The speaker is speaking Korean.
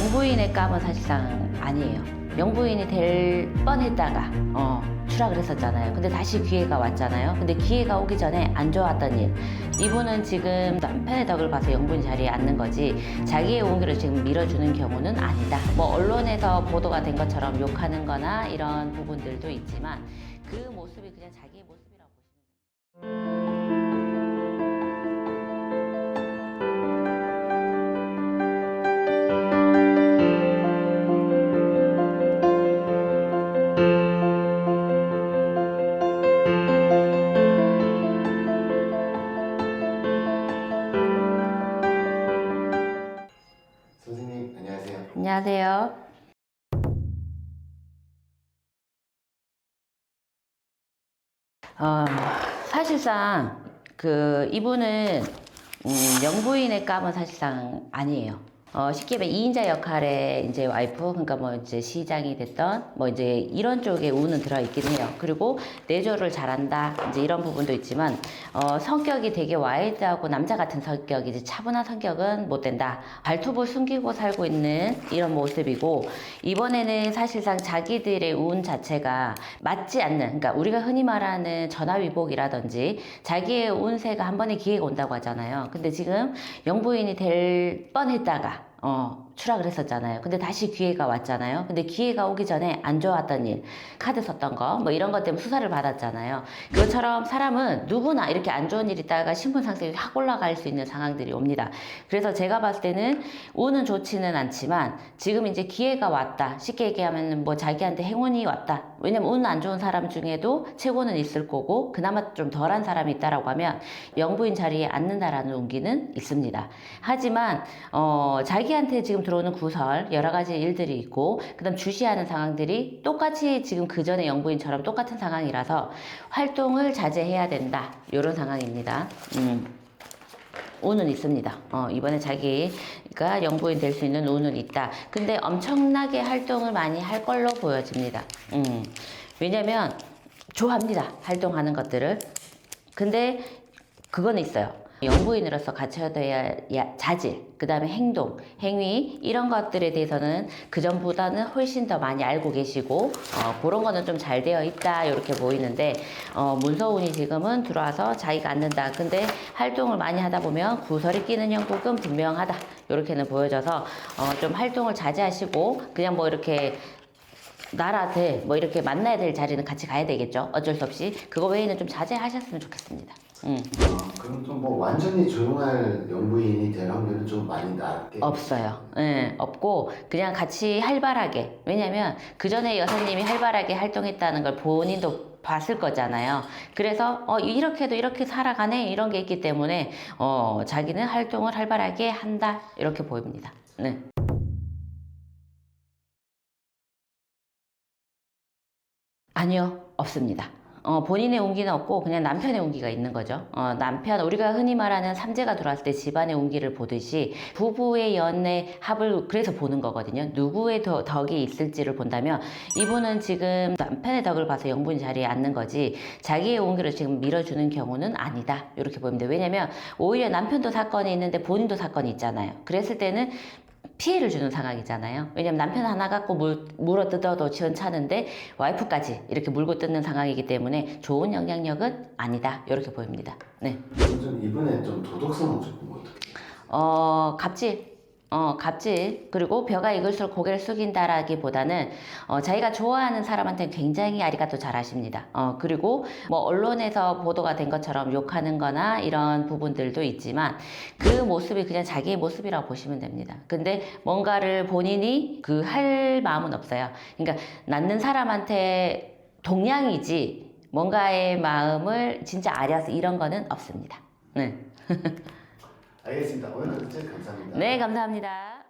영부인의 감은 사실상 아니에요. 영부인이 될 뻔했다가 어, 추락을 했었잖아요. 근데 다시 기회가 왔잖아요. 근데 기회가 오기 전에 안 좋았던 일. 이분은 지금 남편의 덕을 봐서 영부인 자리에 앉는 거지 자기의 운기를 지금 밀어주는 경우는 아니다. 뭐 언론에서 보도가 된 것처럼 욕하는 거나 이런 부분들도 있지만 그 모습이 그냥 자기의 모습이라고 보시면. 선 안녕하세요. 어, 사실상 그 이분은 음, 영부인의 감은 사실상 아니에요. 어, 쉽게 말해 2인자 역할의 이제 와이프, 그러니까 뭐 이제 시장이 됐던 뭐 이제 이런 쪽에 운은 들어있긴 해요. 그리고 내조를 잘한다, 이제 이런 부분도 있지만, 어, 성격이 되게 와일드하고 남자 같은 성격이지 차분한 성격은 못 된다. 발톱을 숨기고 살고 있는 이런 모습이고, 이번에는 사실상 자기들의 운 자체가 맞지 않는, 그러니까 우리가 흔히 말하는 전화위복이라든지 자기의 운세가 한 번의 기회가 온다고 하잖아요. 근데 지금 영부인이 될 뻔했다가 어, 추락을 했었잖아요. 근데 다시 기회가 왔잖아요. 근데 기회가 오기 전에 안 좋았던 일, 카드 썼던 거, 뭐 이런 것 때문에 수사를 받았잖아요. 그것처럼 사람은 누구나 이렇게 안 좋은 일 있다가 신분 상승이 확 올라갈 수 있는 상황들이 옵니다. 그래서 제가 봤을 때는 운은 좋지는 않지만 지금 이제 기회가 왔다. 쉽게 얘기하면 뭐 자기한테 행운이 왔다. 왜냐면 운 안 좋은 사람 중에도 최고는 있을 거고 그나마 좀 덜한 사람이 있다라고 하면 영부인 자리에 앉는다라는 운기는 있습니다. 하지만 어, 자기한테 지금 들어오는 구설 여러 가지 일들이 있고 그다음 주시하는 상황들이 똑같이 지금 그 전에 영부인처럼 똑같은 상황이라서 활동을 자제해야 된다 이런 상황입니다. 음. 운은 있습니다. 어, 이번에 자기가 영부인 될 수 있는 운은 있다. 근데 엄청나게 활동을 많이 할 걸로 보여집니다. 음, 왜냐면 좋아합니다. 활동하는 것들을. 근데 그건 있어요. 영부인으로서 갖춰야 야 자질, 그 다음에 행동, 행위 이런 것들에 대해서는 그 전보다는 훨씬 더 많이 알고 계시고 어, 그런 거는 좀 잘 되어 있다 이렇게 보이는데 어, 문서운이 지금은 들어와서 자기가 앉는다. 근데 활동을 많이 하다 보면 구설이 끼는 형국은 분명하다 이렇게는 보여져서 어, 좀 활동을 자제하시고 그냥 뭐 이렇게 나라들 뭐 이렇게 만나야 될 자리는 같이 가야 되겠죠. 어쩔 수 없이 그거 외에는 좀 자제하셨으면 좋겠습니다. 음. 어, 그럼 좀뭐 완전히 조용할 영부인이 될 확률은 좀 많이 낮게. 없어요. 예, 없고 그냥 같이 활발하게. 왜냐면 그 전에 여사님이 활발하게 활동했다는 걸 본인도 봤을 거잖아요. 그래서 어 이렇게도 이렇게 살아가네 이런 게 있기 때문에 어 자기는 활동을 활발하게 한다 이렇게 보입니다. 네. 아니요, 없습니다. 어, 본인의 운기는 없고 그냥 남편의 운기가 있는 거죠. 어, 남편, 우리가 흔히 말하는 삼재가 들어왔을 때 집안의 운기를 보듯이 부부의 연애 합을 그래서 보는 거거든요. 누구의 더, 덕이 있을지를 본다면 이분은 지금 남편의 덕을 봐서 영분 자리에 앉는 거지 자기의 운기를 지금 밀어주는 경우는 아니다. 이렇게 보입니다. 왜냐면 오히려 남편도 사건이 있는데 본인도 사건이 있잖아요. 그랬을 때는 피해를 주는 상황이잖아요. 왜냐면 남편 하나 갖고 물, 물어 뜯어도 지원차는데 와이프까지 이렇게 물고 뜯는 상황이기 때문에 좋은 영향력은 아니다. 이렇게 보입니다. 네. 좀 이번에 좀 도덕성은 조금 어떻게? 어, 갑질. 어, 갑질. 그리고 벼가 익을수록 고개를 숙인다라기보다는, 어, 자기가 좋아하는 사람한테 굉장히 아리가또 잘 하십니다. 어, 그리고 뭐, 언론에서 보도가 된 것처럼 욕하는 거나 이런 부분들도 있지만, 그 모습이 그냥 자기의 모습이라고 보시면 됩니다. 근데 뭔가를 본인이 그 할 마음은 없어요. 그러니까, 낳는 사람한테 동양이지, 뭔가의 마음을 진짜 아려서 이런 거는 없습니다. 네. 알겠습니다. 오늘 어쨌든 감사합니다. 네, 감사합니다.